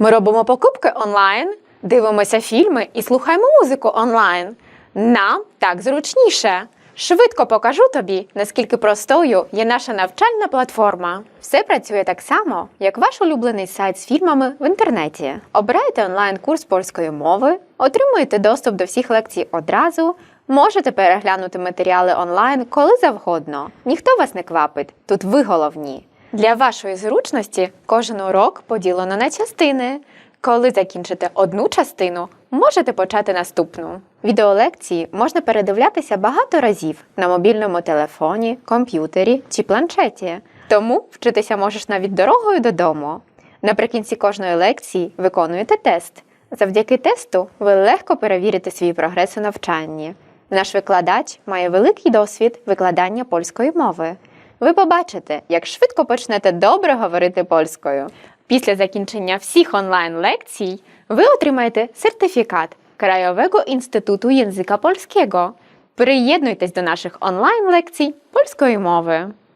Ми робимо покупки онлайн, дивимося фільми і слухаємо музику онлайн. Нам так зручніше. Швидко покажу тобі, наскільки простою є наша навчальна платформа. Все працює так само, як ваш улюблений сайт з фільмами в інтернеті. Обирайте онлайн-курс польської мови, отримуєте доступ до всіх лекцій одразу, можете переглянути матеріали онлайн коли завгодно. Ніхто вас не квапить, тут ви головні. Для вашої зручності кожен урок поділено на частини. Коли закінчите одну частину, можете почати наступну. Відеолекції можна передивлятися багато разів на мобільному телефоні, комп'ютері чи планшеті. Тому вчитися можеш навіть дорогою додому. Наприкінці кожної лекції виконуєте тест. Завдяки тесту ви легко перевірите свій прогрес у навчанні. Наш викладач має великий досвід викладання польської мови. Ви побачите, як швидко почнете добре говорити польською. Після закінчення всіх онлайн-лекцій ви отримаєте сертифікат Краєвого інституту язика польського. Приєднуйтесь до наших онлайн-лекцій польської мови.